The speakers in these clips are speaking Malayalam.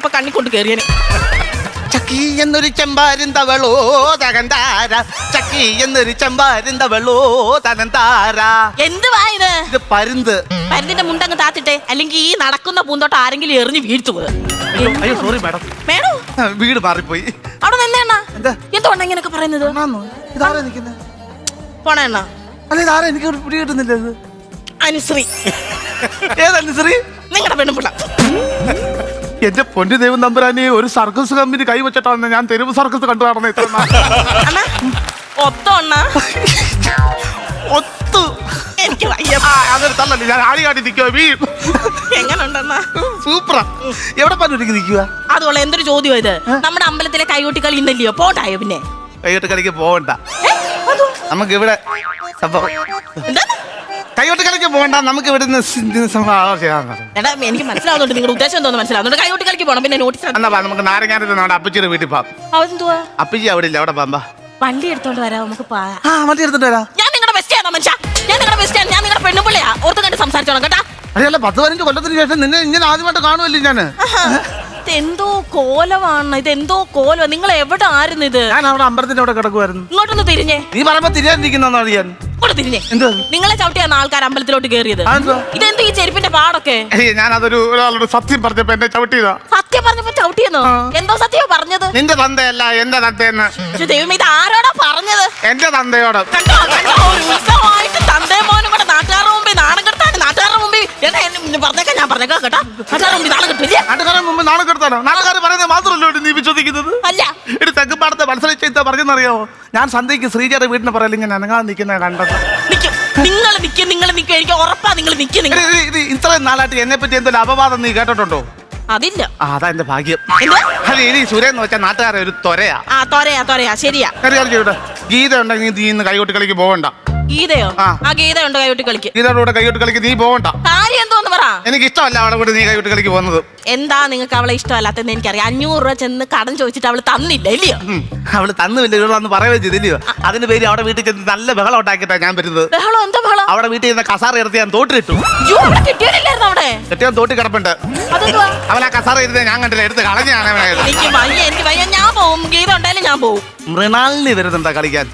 ഇപ്പൊ കണ്ണി കൊണ്ട് കയറിയനെ ചക്കി എന്നൊരു ചെമ്പാരിന്തവളോ തകന്താര. ചക്കി എന്നൊരു ചെമ്പാരിന്തവളോ തകന്താര. എന്തുവാ ഇത്? ഇത് പരുന്ത്. പരുന്തിന്റെ മുണ്ടങ്ങ് താത്തിട്ടെ. അല്ലെങ്കിൽ ഈ നടക്കുന്ന പൂന്തോട്ടം ആരെങ്കിലും എറിഞ്ഞ് വീഴ്ത്തു അയ്യോ സോറി മാഡം മേടോ വീട് മാറിപ്പോയി. അവിടെ നിന്നേണ്ണ എന്താ? എന്തുകൊണ്ടാ ഇങ്ങനൊക്കെ പറയുന്നത്? ആണോ? ഇതാരാ നിൽക്കുന്നത് പോണേണ്ണ അല്ല ഇതാരാ? എനിക്ക് ഒരു പിടി കിട്ടുന്നില്ല ഇത്. അനുശ്രീ. ഏതാണ് ശ്രീ നിങ്ങളുടെ പെണ്ണുപിള്ള. എന്റെ പൊന്നു ദൈവം നമ്പുരാനെ ഒരു സർക്കസ് കമ്പനി കൈവച്ചിട്ടാണ് ഞാൻ തെരുവ് സർക്കസ് കണ്ടു നടന്ന ഇത്ര നാൾ. അണ്ണ ഒത്തോ എനിക്ക് വയ്യ. ആ, അതൊരു തള്ളല്ലേ ഞാൻ ആടി കാട്ടി നിൽക്കുക വീ. എങ്ങനുണ്ടെണ്ണ സൂപ്പറാ. എവിടെ പറഞ്ഞിട്ട് നിൽക്കുക അതുപോലെ എന്തൊരു ചോദ്യം ഇത്? നമ്മുടെ അമ്പലത്തിലെ കൈകൊട്ടിക്കളി ഇന്നല്ലയോ? പോണ്ടായോ പിന്നെ? കൈകൊട്ട് കളിക്ക് പോവണ്ട നമുക്ക് ഇവിടെ സംഭവം എന്താണ്? കൈകൊട്ട് കളിക്ക് പോകണ്ട. നമുക്ക് ഇവിടെ നിന്ന് സ് ഇത് സംഭവം ചെയ്യാൻ എടാ എനിക്ക് മനസ്സിലാവുന്നുണ്ട് നിങ്ങളുടെ ഉദ്ദേശം എന്തോന്ന് മനസ്സിലാവുന്നുണ്ട്. കൈകൊട്ടി കളിക്ക് പോണം പിന്നെ നോട്ടീസ് എന്നാ വാ, നമുക്ക് നാരങ്ങാനത്ത് നമ്മുടെ അപ്പച്ചിയുടെ വീട്ടിൽ പോവാം. അതെന്തുവാ? അപ്പച്ചി അവിടെ ഇല്ല അവിടെ പാമ്പാ വണ്ടി എടുത്തോണ്ട് വരാം നമുക്ക് പോവാം. ആ വണ്ടി എടുത്തിട്ട് വരാം. ഞാൻ നിങ്ങളുടെ ബെസ്റ്റാണോ മനുഷ്യ. ഞാൻ നിങ്ങളുടെ ബെസ്റ്റാണ് ഞാൻ നിങ്ങളുടെ പെണ്ണുപിള്ളയാ. ഓർത്ത് കണ്ട് സംസാരിച്ചോണം കേട്ടാ? അല്ല പത്ത് പതിനഞ്ച് കൊല്ലത്തിന് ശേഷം നിന്നെ ഇങ്ങനെ ആദ്യമായിട്ട് കാണുമല്ലേ ഞാൻ എന്തോ ഇതെന്തോ കോലമാണ് ഇതെന്തോ കോലം നിങ്ങൾ എവിടെ ആയിരുന്നു ഇത്? ഞാൻ അവിടെ അമ്പലത്തിന്റെ അവിടെ കിടക്കുമായിരുന്നു ഇങ്ങോട്ടൊന്ന് തിരിഞ്ഞേ. നീ പറയുമ്പോ തിരിയാതിരിക്കുന്ന അറിയാൻ ഇങ്ങോട്ട് തിരിഞ്ഞേ. എന്ത്? നിങ്ങളെ ചവിട്ടിയാണ് ആൾക്കാർ അമ്പലത്തിലോട്ട് കയറിയത് അതെന്തുവാ? ഇതെന്തോ ഈ ചെരുപ്പിന്റെ പാടൊക്കെ? ഞാൻ ഞാനതൊരു ഒരാളോട് സത്യം പറഞ്ഞപ്പോ എന്നെ ചവിട്ടിയതാ. സത്യം പറഞ്ഞപ്പോ ചവിട്ടിയെന്നോ? എന്തോ സത്യോ പറഞ്ഞത്? നിന്റെ തന്തയല്ല എന്റെ തന്തയെന്ന് ദൈവം ഇത് ആരോടാ പറഞ്ഞത്? എന്റെ തന്തയോട്. കണ്ടോ കണ്ടോ ഒരു ഉത്സവമായിട്ട് തന്തേ മോനും കൂടെ നാട്ടുകാരുടെ മുമ്പിൽ നാണം കെടുത്താണ് നാട്ടുകാരുടെ മുമ്പിൽ എടാ എന്നെ പറഞ്ഞേക്കാം ഞാൻ പറഞ്ഞേക്കാം കേട്ടാ. നാട്ടുകാരുടെ മുമ്പിൽ നാണം കെട്ടില്ല? നാട്ടുകാരെ മുമ്പ് നാളെ കെടുത്താനോ? നാട്ടുകാർ പറയുന്നത് മാത്രമല്ലോ നീ വിശ്വസിക്കുന്നത് ഒരു മത്സരം ചെയ്ത പറഞ്ഞെന്നറിയാമോ ഞാൻ സന്ധ്യയ്ക്ക് ശ്രീജയുടെ വീടിന് പറയല ഞാൻ അനങ്ങാതെ നിൽക്കുന്ന കണ്ടത്. നിങ്ങൾ നിൽക്കും നിങ്ങൾ നിൽക്കും എനിക്ക് ഉറപ്പാ നിങ്ങൾ നിൽക്കും നിങ്ങൾ ഇത് ഇത് ഇത് ഇത്രയും നാളായിട്ട് എന്നെ പറ്റി എന്തെങ്കിലും അപവാദം നീ കേട്ടിട്ടുണ്ടോ? അതില്ല. അതാ എന്റെ ഭാഗ്യം. അല്ല ഇനി സുരേന്ന് വെച്ചാൽ നാട്ടുകാരെ ഒരു തൊരയാ ആ തൊരയാ തൊരയാ ശരിയാ. ഗീത ഉണ്ടെങ്കിൽ നീ ഇന്ന് കൈകൊട്ടി കളിക്ക് പോകണ്ട. ഗീതയോ? ആ. ഗീത ഉണ്ട് കൈകൊട്ടി കളിക്ക്? ഗീതയുടെ കൂടെ കൈകൊട്ടി കളിക്ക് നീ പോകണ്ട കാര്യം എന്തോന്ന് പറ. എനിക്ക് ഇഷ്ടമല്ല അവളെ കൂടെ നീ കൈകൊട്ടി കളിക്ക് പോകുന്നത്. എന്താ നിങ്ങൾക്ക് അവളെ ഇഷ്ടമല്ലാത്തെന്ന് എനിക്കറിയാം. അഞ്ഞൂറ് രൂപ ചെന്ന് കടം ചോദിച്ചിട്ട് അവൾ തന്നില്ല ഇല്ലയോ. അവൾ തന്നുമില്ല ഇവിടെ വന്ന് പറയുകയും ചെയ്തില്ലയോ അതിന്റെ പേര് അവിടെ വീട്ടിൽ ചെന്ന് നല്ല ബഹളം ഉണ്ടാക്കിയിട്ടാ ഞാൻ വരുന്നത്. ബഹളം? എന്താ ബഹളം? അവിടെ വീട്ടിൽ നിന്ന് കസാറ എടുത്ത് ഞാൻ തോട്ടിലിട്ടു. അയ്യോ അവിടെ കെട്ടിയാൻ തോട്ടി കിടപ്പുണ്ട്. അതെന്തുവാ? അവൻ ആ കസാറ ഇരുന്ന് ഞാൻ കണ്ടില്ല എടുത്ത് കളഞ്ഞാണ് അവനായത് എനിക്ക് വയ്യ എനിക്ക് വയ്യ. ഞാൻ പോവും. ഗീത ഉണ്ടായാലും ഞാൻ പോവും. മൃണാലിനി വരുന്നുണ്ടാ കളിക്കാൻ.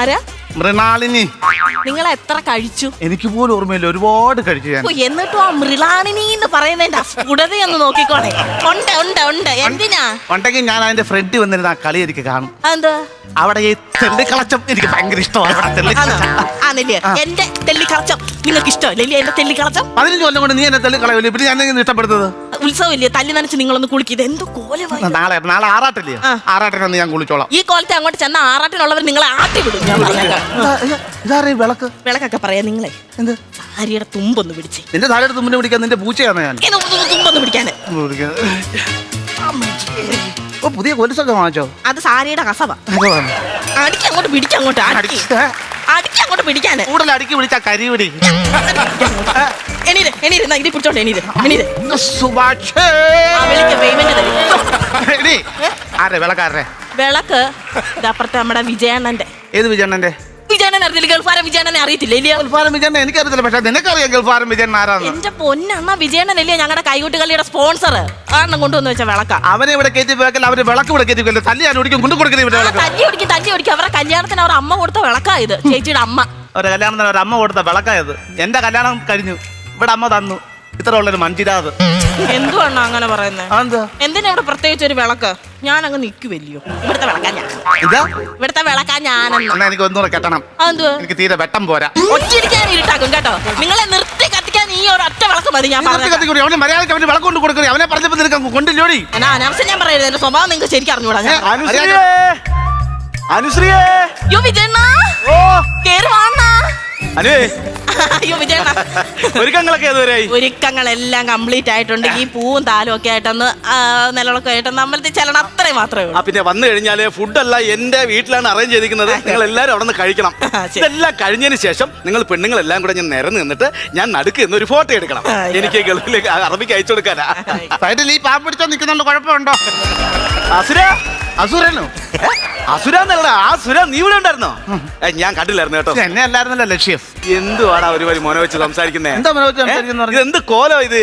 ആരാ? മൃണാളിനി. നിങ്ങൾ എത്ര കഴിച്ചു? എനിക്ക് പോലും ഓർമ്മയില്ല. ഒരുപാട് കഴിച്ചു ഞാൻ. ഓ, എന്നിട്ടും ആ മൃളാണിനി എന്ന് പറയുന്നതിന്റെ സ്ഫുടതയൊന്ന് നോക്കിക്കോണേ ഉണ്ട് ഉണ്ട് ഉണ്ട്. എന്തിനാ? ഉണ്ടെങ്കിൽ ഞാൻ അതിന്റെ ഫ്രണ്ട് വന്നിരുന്ന ആ കളി എനിക്ക് കാണും. അതെന്താ? അവിടെ ഈ തെള്ളിക്കളച്ചം എനിക്ക് ഭയങ്കര ഇഷ്ടമാണ്. അവിടെ ആണോ? തെള്ളിക്കളച്ചം ആന്നില്ലേ എന്റെ തെല്ലിക്കളച്ചം നിങ്ങൾക്ക് ഇഷ്ടമല്ലേ എന്റെ തെല്ലിക്കളച്ചം പതിനഞ്ച് കൊല്ലം കൊണ്ട് നീ എന്നെ തെള്ളിക്കളയില്ല പിന്നെ ഞാൻ ഇഷ്ടപ്പെടുന്നത് ഉത്സവമില്ലേ? തല്ലി നനച്ച് നിങ്ങളൊന്ന് കുളിക്കുക ഇത് എന്തോ കോലമായി നാളെ നാളെ ആറാട്ടില്ലേ? ആറാട്ടിനൊന്ന് ഞാൻ കുളിച്ചോളാം. ഈ കോലത്തെ അങ്ങോട്ട് ചെന്ന ആറാട്ടിനുള്ളവർ നിങ്ങളെ ആട്ടി വിടും ഇതാറേ വിളക്ക്? വിളക്കൊക്കെ പറയാ നിങ്ങളെ. എന്ത്? സാരിയുടെ തുമ്പൊന്ന് പിടിച്ച്. നിന്റെ താഴെ തുമ്പിനെ പിടിക്കാൻ നിന്റെ പൂച്ചയാണ് ഞാൻ? തുമ്പൊന്ന് പിടിക്കാന് പിടിക്കാൻ. ഓ പുതിയ കൊലുസൊക്കെ വാങ്ങിച്ചോ? അത് സാരിയുടെ കസവ. അടിക്ക് അങ്ങോട്ട് പിടിക്ക് അങ്ങോട്ട് അടിക്ക്. പിടിക്കാന് കൂടുതൽ അടുക്കി കരി കരിപിടി. എണീര് എണീര്. എന്നാ, ഇത് പിടിച്ചോണ്ട് എണീര്. എണീര്. സുഭാഷേ. ആ വിളിക്ക് പേയ്മെന്റ് എടീ, വിളക്ക്. അപ്പുറത്തെ നമ്മുടെ വിജയണ്ണന്റെ ഏത് വിജയണ്ണന്റെ വിജയണ്ണൻ അറിയില്ല ഗൾഫാരെ വിജയണ്ണനെ അറിയത്തില്ല ഇല്ലയോ? ഗൾഫാരൻ വിജയണ്ണ എനിക്കറിയത്തില്ല പക്ഷെ നിനക്കറിയാം ഗൾഫാരൻ വിജയണ്ണ ആരാന്ന്. എന്റെ പൊന്നണ്ണ വിജയണ്ണനല്ലേ ഞങ്ങളുടെ കൈകൊട്ടുകളിയുടെ സ്പോൺസർ ആണ് കൊണ്ടുവന്ന് വെച്ച വിളക്ക. അവനെ ഇവിടെ കയറ്റി പോയാൽ അവർ വിളക്ക് ഇവിടെ കയറ്റി പോയല്ലോ തല്ലി ഞാൻ ഒടിക്കും കൊണ്ടു കൊടുക്കുന്നത് ഇവിടെ വിളക്ക്? തല്ലി ഒടിക്കും തല്ലി ഒടിക്കും അവരുടെ കല്യാണത്തിന് അവർ അമ്മ കൊടുത്ത വിളക്കാ ഇത് ചേച്ചിയുടെ അമ്മ. അവരുടെ കല്യാണത്തിന് ഒരു അമ്മ കൊടുത്ത വിളക്കായത് എന്റെ കല്യാണം കഴിഞ്ഞു. ഇവിടെ അമ്മ തന്നു. ഇത്ര ഉള്ളൊരു മഞ്ചിരാത് എന്തുവാണ് അങ്ങനെ പറയുന്നത് അതെന്താ? എന്തിനാ ഇവിടെ പ്രത്യേകിച്ച് ഒരു വിളക്ക്? ഞാൻ അങ്ങ് നിൽക്കുവല്ലയോ ഇവിടുത്തെ വിളക്കാൻ ഞാൻ. ഇതാ? ഇവിടുത്തെ വിളക്കാ ഞാനെന്ന്. എന്നാ എനിക്ക് ഒന്നുകൂടെ കെട്ടണം. അതെന്തുവാ? എനിക്ക് തീരെ വെട്ടം പോരാ. ഒറ്റിരിക്കാൻ ഇരുട്ടാക്കും കേട്ടോ. നിങ്ങളെ നിർത്തി കത്തിക്കാൻ ഈ ഒരു ഒറ്റ വിളക്ക് മതി ഞാൻ പറഞ്ഞു കത്തി കൂടി അവന് മര്യാദയ്ക്ക് അവന് വിളക്ക് കൊണ്ട് കൊടുക്കണേ. അവനെ പറഞ്ഞപ്പോ നിനക്ക് കൊണ്ടില്ലോടി? എന്നാ അനാവശ്യം ഞാൻ പറയരുത്. എന്റെ സ്വഭാവം നിങ്ങൾക്ക് ശരിക്കും അറിഞ്ഞൂടാ ഞാൻ. അനുശ്രീയേ. അനുശ്രീയേ. വിജയണ്ണ. ഓ. കേറി വാണ്ണ അനുവേ. അയ്യോ വിജയണ്ണ. ഒരുക്കങ്ങളൊക്കെ ഏതുവരെയായി? ഒരുക്കങ്ങളെല്ലാം കംപ്ലീറ്റ് ആയിട്ടുണ്ട്. ഈ പൂവും താലും ഒക്കെ ആയിട്ടൊന്ന് ആ, ആയിട്ട് ആയിട്ടൊന്ന് അമ്പലത്തിൽ ചെല്ലണം. അത്രയും മാത്രമേ ആ ഉള്ളൂ പിന്നെ വന്നു കഴിഞ്ഞാൽ ഫുഡല്ല എന്റെ വീട്ടിലാണ് അറേഞ്ച് ചെയ്തിരിക്കുന്നത്. നിങ്ങൾ എല്ലാവരും അവിടെ നിന്ന് കഴിക്കണം ശരി. ഇതെല്ലാം കഴിഞ്ഞതിന് ശേഷം നിങ്ങൾ പെണ്ണുങ്ങളെല്ലാം കൂടെ ഞാൻ നിരന്ന് നിന്നിട്ട് ഞാൻ നടുക്ക് നിന്ന് ഒരു ഫോട്ടോ എടുക്കണം. ആ, എനിക്ക് ഗൾഫിലേക്ക് അറബിക്ക് അയച്ചു കൊടുക്കാനാ. സൈഡിൽ ഈ പാമ്പ് പിടിച്ചോ നിൽക്കുന്നുണ്ട് കുഴപ്പമുണ്ടോ? അസുര? അസുരനോ? അസുരാന്നല്ല ആസുര നീ ഇവിടെ ഉണ്ടായിരുന്നോ? ഞാൻ കണ്ടില്ലായിരുന്നു കേട്ടോ. എന്നെ അല്ലായിരുന്നല്ലോ ലക്ഷ്യം. എന്തുവാടാ ഒരു വരി മോനെ വെച്ച് സംസാരിക്കുന്നത് എന്താ മോനെ വെച്ച് സംസാരിക്കുന്നത് പറഞ്ഞെ? എന്ത് കോലോ ഇത്?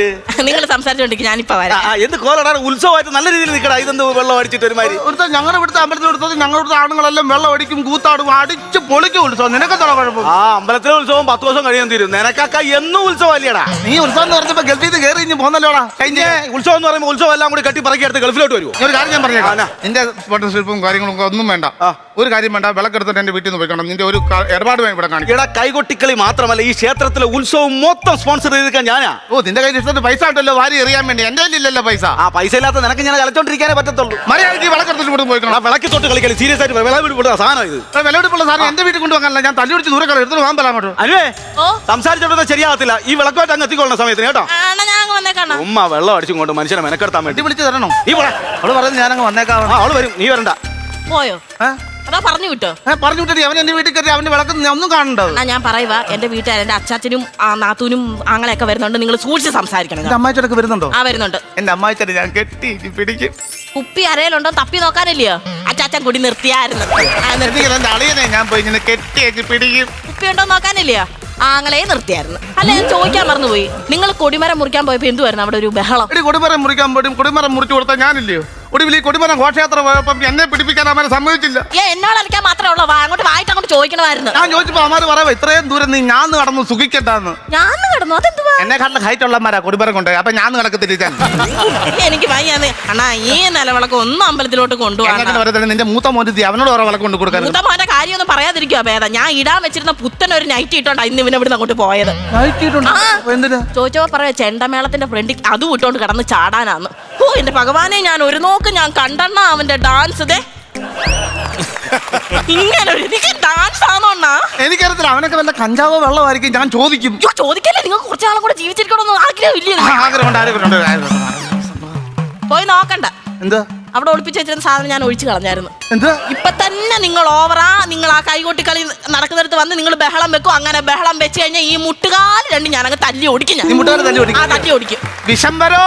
നിങ്ങൾ സംസാരിച്ചോണ്ടിരിക്കും ഞാനിപ്പോ വരാം. എന്ത് കോലാണ് ഉത്സവമായിട്ട് നല്ല രീതിയിൽ നിൽക്കടാ. ഇതെന്ത് വെള്ളം അടിച്ചിട്ട് ഒരുമാതിരി? ഇവിടുത്തെ ഞങ്ങളുടെ ഇവിടുത്തെ അമ്പലത്തിൽ എടുത്തത് ഞങ്ങളുടെ ആണുങ്ങളെല്ലാം വെള്ളം അടിക്കും കൂത്താടും അടിച്ച് പൊളിക്കും ഉത്സവം. നിനക്കെന്താ കുഴപ്പം? ആ അമ്പലത്തിലെ ഉത്സവം പത്ത് ദിവസം കഴിയാൻ തീരും. നിനക്കാക്ക എന്നും ഉത്സവം അല്ലേടാ? നീ ഉത്സവം എന്ന് പറഞ്ഞപ്പോ ഗൾഫിൽ നിന്ന് കയറി ഇഞ്ഞ് പോന്നല്ലോടാ കഴിഞ്ഞ. ഉത്സവം എന്ന് പറയുമ്പോൾ ഉത്സവം എല്ലാം കൂടി കെട്ടി പറക്കി എടുത്ത് ഗൾഫിലോട്ട് വരുമോ ഒരു കാര്യം ഞാൻ പറഞ്ഞേക്കാം. എന്നാ? നിന്റെ കാര്യങ്ങളും ഒക്കെ ഒന്നും വേണ്ട. ഒരു കാര്യം വേണ്ട. വിളക്കെടുത്തിട്ട് എന്റെ വീട്ടിൽ നിന്ന് പോയിക്കണം. നിന്റെ ഒരു ഇടപാട് വേണം ഇവിടെ കാണിക്കും. എടാ കൈകൊട്ടിക്കളി മാത്രമല്ല ഈ ക്ഷേത്രത്തിലെ ഉത്സവം മൊത്തം സ്പോൺസർ ചെയ്തിരിക്കാൻ ഞാനാ. ഓ നിന്റെ കയ്യിൽ ഇഷ്ടത്തിന് പൈസ ഉണ്ടല്ലോ. വാരി എറിയാൻ വേണ്ടി. എന്റെ കയ്യിലില്ലല്ലോ പൈസ. ആ പൈസ ഇല്ലാത്ത നിനക്ക് ഞാൻ കളിച്ചോണ്ടിരിക്കാനേ പറ്റത്തുള്ളൂ. മര്യാദയ്ക്ക് വിളക്കെടുത്തിട്ട് ഇവിടെ ആ പോയിക്കണം വിളക്കി തൊട്ട് കളിക്കളി സീരിയസ് ആയിട്ട് വിളവെടുപ്പുള്ള സാധനം ഇത്. വിളവെടുപ്പുള്ള സാധനം എന്റെ വീട്ടിൽ കൊണ്ടുപോകാനല്ല ഞാൻ തല്ലി പിടിച്ച് ദൂരെ കളി എടുത്തിട്ട് പോകാൻ പറയാൻ പറ്റും അനുവേ ഓ സംസാരിച്ചോണ്ടൊന്നും ശരിയാകത്തില്ല. ഈ വിളക്കുമായിട്ട് അങ്ങ് എത്തിക്കൊള്ളുന്ന സമയത്തിന് കേട്ടോ. ആണ ഞാൻ അങ്ങ് വന്നേക്കാണ ഉമ്മ വെള്ളം അടിച്ചും കൊണ്ട് മനുഷ്യനെ മെനക്കെടുത്താൻ വേണ്ടി. വിളിച്ചു തരണോ? നീ പോടാ അവൾ പറയുന്നത് ഞാനങ്ങ് വന്നേക്കാം. അവൾ വരും. നീ വരണ്ട. പോയോ? അതാ പറഞ്ഞു വിട്ടോ. പറഞ്ഞു വിട്ടിട്ട് അവൻ എന്റെ വീട്ടിൽ കയറി അവന്റെ വിളക്ക് ഒന്നും കാണണ്ടോ എന്നാ ഞാൻ പറയുക എന്റെ വീട്ടുകാർ എന്റെ അച്ചാച്ചനും ആ, നാത്തൂനും ആങ്ങളെയൊക്കെ വരുന്നുണ്ട്. നിങ്ങൾ സൂക്ഷിച്ച് സംസാരിക്കണം അമ്മായിച്ചടക്ക് വരുന്നുണ്ടോ? ആ വരുന്നുണ്ട്. എന്റെ അമ്മായിച്ചട ഞാൻ കെട്ടി പിടിക്കും. കുപ്പി അരയിലുണ്ടോ? തപ്പി നോക്കാനില്ലയോ? അച്ചാച്ചൻ കുടി നിർത്തിയായിരുന്നു. അളിയനെ ഞാൻ പോയി ഇങ്ങനെ പിടിക്കും. കുപ്പി ഉണ്ടോ നോക്കാനില്ലയോ? ആങ്ങളെ നിർത്തിയായിരുന്നു. അല്ല ഞാൻ ചോദിക്കാൻ മറന്നുപോയി. നിങ്ങൾ കൊടിമരം മുറിക്കാൻ പോയപ്പോ എന്തുവായിരുന്നു അവിടെ ഒരു ബഹളം? കൊടിമരം മുറിക്കാൻ പോയി കൊടിമരം മുറിച്ചു കൊടുത്താൽ ഞാനില്ലയോ? ഒടുവിൽ ഈ കൊടിമരം ഘോഷയാത്ര പോയപ്പം എന്നെ പിടിപ്പിക്കാൻ അമ്മ സമ്മതിച്ചില്ല. ഏ എന്നോട് മാത്രമേ ഉള്ളൂ. വാ അങ്ങോട്ട് വായിട്ട് അങ്ങോട്ട് ചോദിക്കണമായിരുന്നു. ഞാൻ ചോദിച്ചപ്പോ അമാര് പറയാ ഇത്രയും ദൂരം നീ ഞാൻ നടന്നു സുഖിക്കട്ടാന്ന്. ഞാൻ കിടന്നു? അതെന്തുവാ? എന്നെ കണ്ട ഹൈറ്റ് ഉള്ളമാരാ കൊടിമരം കൊണ്ട് അപ്പൊ ഞാൻ കിടക്കത്തില്ല ഞാൻ എനിക്ക് വയ്യാന്ന് അണ്ണാ ഈ നിലവിളക്ക് ഒന്നും അമ്പലത്തിലോട്ട് കൊണ്ടുപോകാൻ നിന്റെ മൂത്ത മോന്റെ അവനോട് ഓരോ വിളക്ക് കൊണ്ട് കൊടുക്കാൻ മൂത്തമാന്റെ കാര്യമൊന്നും പറയാതിരിക്കുക ഭേദം. ഞാൻ ഇടാൻ വെച്ചിരുന്ന പുത്തൻ ഒരു നൈറ്റ് ഇട്ടോണ്ടാ ഇന്ന് ഇവനെ ഇവിടുന്ന് അങ്ങോട്ട് പോയത്. ചോദിച്ചോ പറയാ ചെണ്ടമേളത്തിന്റെ ഫ്രണ്ടിൽ അതും ഇട്ടോണ്ട് കിടന്ന് ചാടാനാന്ന്. ഓ എന്റെ ഭഗവാനെ ഞാൻ ഒരു നോക്ക് ഞാൻ കണ്ടെണ്ണ അവന്റെ ഡാൻസ് ദേ. ഇങ്ങനെ എനിക്ക് ഡാൻസ് എനിക്കറിയത്തില്ല അവനൊക്കെ വല്ല കഞ്ചാവോ വെള്ളമായിരിക്കും ഞാൻ ചോദിക്കും. അയ്യോ ചോദിക്കല്ലേ നിങ്ങൾ കുറച്ചാളും കൂടെ ജീവിച്ചിരിക്കണമെന്ന് ആഗ്രഹമില്ല ആ, ആഗ്രഹമുണ്ട് ആഗ്രഹമുണ്ട് ആഗ്രഹമുണ്ട്. പോയി നോക്കണ്ട. എന്താ? അവിടെ ഒളിപ്പിച്ച് വെച്ചിരുന്ന സാധനം ഞാൻ ഒഴിച്ചു കളഞ്ഞായിരുന്നു. എന്താ? ഇപ്പൊ തന്നെ നിങ്ങൾ ഓവറാ നിങ്ങൾ ആ കൈകൊട്ടി കളി നടക്കുന്നിടത്ത് വന്ന് നിങ്ങൾ ബഹളം വെക്കും. അങ്ങനെ ബഹളം വെച്ച് കഴിഞ്ഞാൽ ഈ മുട്ടുകാൽ രണ്ട് ഞാൻ അങ്ങ് തല്ലി ഓടിക്കും ഞാൻ. മുട്ടുകാൽ തല്ലി ഓടിക്കും? ആ തല്ലി ഓടിക്കും. വിശംബരോ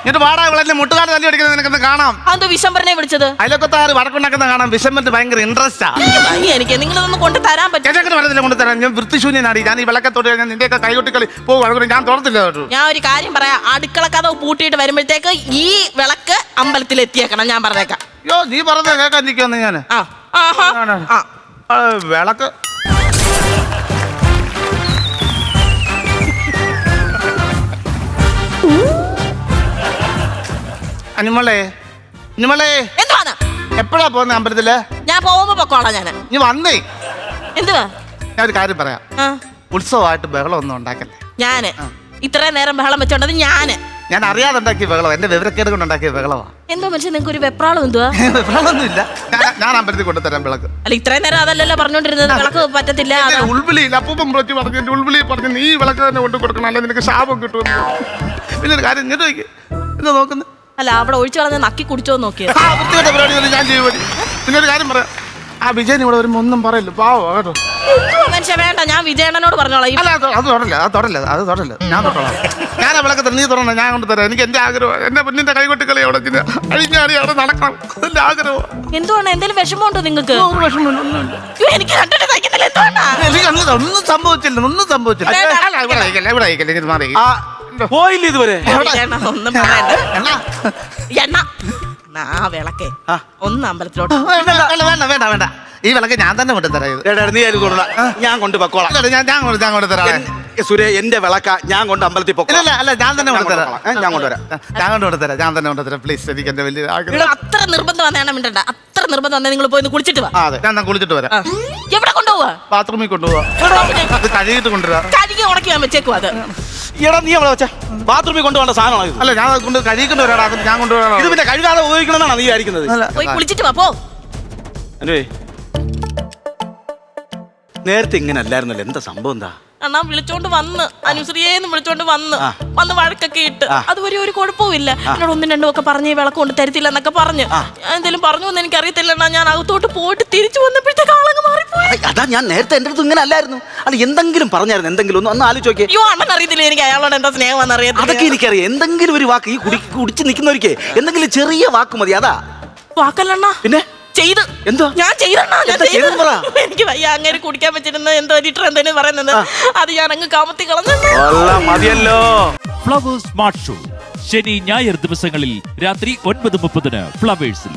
എന്നിട്ട് വാടാ മുട്ടുകാട് തല്ലി നിനക്കൊന്ന് കാണാം. അതെന്തോ വിശംബരനെ വിളിച്ചത്? അയലൊക്കത്താറ് വടക്കുണ്ടാക്കുന്ന കാണാം. ഭയങ്കര ഇൻട്രസ്റ്റാ ഭംഗി എനിക്ക്. നിങ്ങളിതൊന്നും കൊണ്ട് തരാൻ പറ്റും ചേച്ചങ്ങനെ പറഞ്ഞില്ല കൊണ്ടുതരാം ഞാൻ വൃത്തിശൂന്യനാടി. ഞാൻ ഈ വിളക്കത്തോട് ഞാൻ നിന്റെയൊക്കെ കൈകൊട്ടിക്കളി പോകും. അതുകൊണ്ട് ഞാൻ കേട്ടോ ഞാൻ ഒരു കാര്യം പറയാം. അടുക്കള കഥ പൂട്ടിയിട്ട് വരുമ്പോഴത്തേക്ക് ഈ വിളക്ക് അമ്പലത്തിൽ എത്തിയേക്കണം ഞാൻ പറഞ്ഞേക്കാം. യോ നീ പറഞ്ഞ കേൾക്കാൻ നിൽക്കുന്നു ഞാൻ ആ. ആഹാ ആ വിളക്ക്. അനിമളേ അനിമളേ. എന്തുവാണ് എപ്പോഴാ പോകുന്നത് അമ്പലത്തിൽ? ഞാൻ പോകുമ്പോ പൊക്കോളാം ഞാൻ നീ വന്നേ. എന്തുവാ? ഞാൻ ഒരു കാര്യം പറയാം. ആ. ഉത്സവമായിട്ട് ബഹളം ഒന്നും ഉണ്ടാക്കല്ലേ? ഞാൻ. ഇത്രയും നേരം ബഹളം വെച്ചോണ്ടത് ഞാൻ. ഞാൻ അറിയാതെ ഉണ്ടാക്കിയ ബഹളം എന്റെ വിവരക്കേട് കൊണ്ട് ഉണ്ടാക്കിയ ബഹളമാ എന്തോ മനുഷ്യൻ നിങ്ങൾക്ക് ഒരു വെപ്രാളം എന്തുവാ? വെപ്രാളൊന്നുമില്ല ഞാൻ- ഞാൻ അമ്പലത്തിൽ കൊണ്ടുതരാം വിളക്ക്. അല്ല ഇത്രയും നേരം അതല്ലല്ലോ പറഞ്ഞോണ്ടിരുന്നത്. വിളക്ക് പറ്റത്തില്ല. അതാ. ഉൾവിളിയിൽ അപ്പൂപ്പൻ വിളിച്ച് പറഞ്ഞു എന്റെ ഉൾവിളി പറഞ്ഞു നീ ഈ വിളക്ക് തന്നെ കൊണ്ടു കൊടുക്കണം അല്ലെ നിനക്ക് ശാപം കിട്ടുമെന്ന്. പിന്നെ ഒരു കാര്യം ഇങ്ങോട്ട് വയ്ക്ക് എന്താ നോക്കുന്നത് അല്ല അവിടെ ഒഴിച്ചു കളഞ്ഞ നക്കി കുടിച്ചോ നോക്കിയാ. ആ വൃത്തികെട്ട പരിപാടി ഒന്നും ഞാൻ ചെയ്യുമതി പിന്നെ ഒരു കാര്യം പറയാം. ആ വിജയൻ ഇവിടെ വരുമ്പോ ഒന്നും പറയല്ലോ. പാവോ കേട്ടോ. മനുഷ്യ വേണ്ട ഞാൻ വിജയണ്ണനോട് പറഞ്ഞോളാം. ഈ അല്ല അത് അത് തൊടല്ല അത് തൊടല്ല അത് തൊടല്ല. ഞാൻ തൊട്ടോളാം ഞാൻ ആ വിളക്കത്തിൽ നീ ഞാൻ കൊണ്ട് തരാം. എനിക്ക് എന്റെ ആഗ്രഹം എന്റെ പെണ്ണിന്റെ കൈകൊട്ടിക്കളി അവിടെ ഇങ്ങനെ അഴിഞ്ഞാടി അവിടെ നടക്കണം. എന്റെ ആഗ്രഹം. എന്തുവാണ്? എന്തെങ്കിലും വിഷമമുണ്ടോ നിങ്ങൾക്ക്? ഒരു വിഷമമില്ല ഒന്നുമില്ല അയ്യോ, എനിക്ക് കണ്ടിട്ട് സഹിക്കുന്നില്ല എന്തുവാണ്? എനിക്ക് ഒന്നും ഒന്നും സംഭവിച്ചില്ല ഒന്നും സംഭവിച്ചില്ല. അല്ല ഇവിടെ അയക്കല്ലേ ഇവിടെ അയക്കല്ലേ ഇങ്ങനെ മാറി. ആ പോയില്ല ഇതുവരെ? ഒന്നും പറയണ്ട. എന്നാ എണ്ണ. ആ വിളക്കേ. ആ. ഒന്ന് അമ്പലത്തിലോട്ട്. വേണ്ട വേണ്ട വേണ്ട വേണ്ട. ഈ വിളക്ക് ഞാൻ തന്നെ കൊണ്ട് തരാം ഇത്. എടാ, നീ അതിൽ. ഞാൻ കൊണ്ട് പൊക്കോളാം. ഞാൻ ഞാൻ കൊണ്ട് ഞാൻ കൊണ്ട് തരാം. എൻ- സുരേ എന്റെ വിളക്ക ഞാൻ കൊണ്ട് അമ്പലത്തിൽ ഇല്ല പൊക്കോളാം. ഇല്ല അല്ല ഞാൻ തന്നെ കൊണ്ട് തരാം. ഏ, ഞാൻ കൊണ്ടുവരാം ഞാൻ കൊണ്ട് കൊണ്ട് തരാം ഞാൻ തന്നെ കൊണ്ട് തരാം. പ്ലീസ് എനിക്ക് എന്റെ വലിയ ആഗ്രഹം. അത്ര നിർബന്ധം വന്നേണം മിണ്ടണ്ട. അത്ര നിർബന്ധം വന്നേ നിങ്ങൾ പോയി ഒന്ന് കുളിച്ചിട്ട് വാ. ആ അതെ. ഞാൻ ഞാൻ കുളിച്ചിട്ട് വരാം. ആ. എവിടെ കൊണ്ടുപോവാ? ബാത്റൂമിൽ കൊണ്ടുപോവാ. അത് കഴുകിയിട്ട് കൊണ്ടുവരാം. കഴുകി ഉണക്കി ഞാൻ വെച്ചേക്കും അത്. എടാ നീ അവിടെ വെച്ചാ? ബാത്റൂമിൽ കൊണ്ടുപോകേണ്ട സാധനമാണോ ഇത്? അല്ല ഞാൻ അത് കൊണ്ട് കഴുകിക്കൊണ്ട് ഒരാളാണ് അത് ഞാൻ കൊണ്ടുവരാം ഇത് പിന്നെ കഴുകാതെ ഉപയോഗിക്കണമെന്നാണ് നീ വിചാരിക്കുന്നത്? പോയി കുളിച്ചിട്ട് വാ പോ. അനുവേ നേരത്തെ ഇങ്ങനെ അല്ലായിരുന്നല്ലോ. എന്താ സംഭവം എന്താ? അണ്ണാ വിളിച്ചോണ്ട് വന്ന്. അനുശ്രീയെന്ന് വിളിച്ചോണ്ട് വന്ന്. വന്ന് വഴക്കൊക്കെ ഇട്ട്. അത് അതുവരെ ഒരു കുഴപ്പമില്ല എന്നോട് ഒന്നും രണ്ടും ഒക്കെ പറഞ്ഞ് വിളക്ക് കൊണ്ട് തരത്തില്ല എന്നൊക്കെ പറഞ്ഞ്. എന്തെങ്കിലും പറഞ്ഞു എന്ന് എനിക്ക് അറിയത്തില്ല അണ്ണാ. ഞാൻ അകത്തോട്ട് പോയിട്ട് തിരിച്ചു വന്നപ്പോഴത്തേക്ക് ആളങ്ങ് മാറിപ്പോയി. അതാ ഞാൻ നേരത്തെ എന്റെ അടുത്ത് ഇങ്ങനെ അല്ലായിരുന്നു. അത് എന്തെങ്കിലും പറഞ്ഞായിരുന്നു എന്തെങ്കിലും ഒന്ന് ഒന്ന് ആലോചിച്ച് നോക്കിയേ. അയ്യോ അണ്ണൻ അറിയത്തില്ല എനിക്ക്. അയാളോട് എന്താ സ്നേഹം അതൊക്കെ അറിയത്തില്ല. എനിക്കറിയാം. എന്തെങ്കിലും ഒരു വാക്ക് ഈ കുടി കുടിച്ച് നിൽക്കുന്നവർക്ക് എന്തെങ്കിലും ചെറിയ വാക്ക് മതി അതാ. വാക്കല്ലണ്ണ പിന്നെ? ചെയ്ത്. എന്തോ ഞാൻ ചെയ്തെന്നാ ഞാൻ ചെയ്ത്. ചെയ്തെന്ന് എനിക്ക് വയ്യ അങ്ങനെ കുടിക്കാൻ പറ്റുന്ന എന്തോ ലിറ്റർ എന്തേലും പറയുന്നത്. അത് ഞാൻ അങ്ങ് കാമത്തി കളഞ്ഞു. മതിയല്ലോ. Flowers Smart Show. ശനി ഞായർ ദിവസങ്ങളിൽ രാത്രി ഒൻപത് മുപ്പതിന് ഫ്ലവേഴ്സിൽ.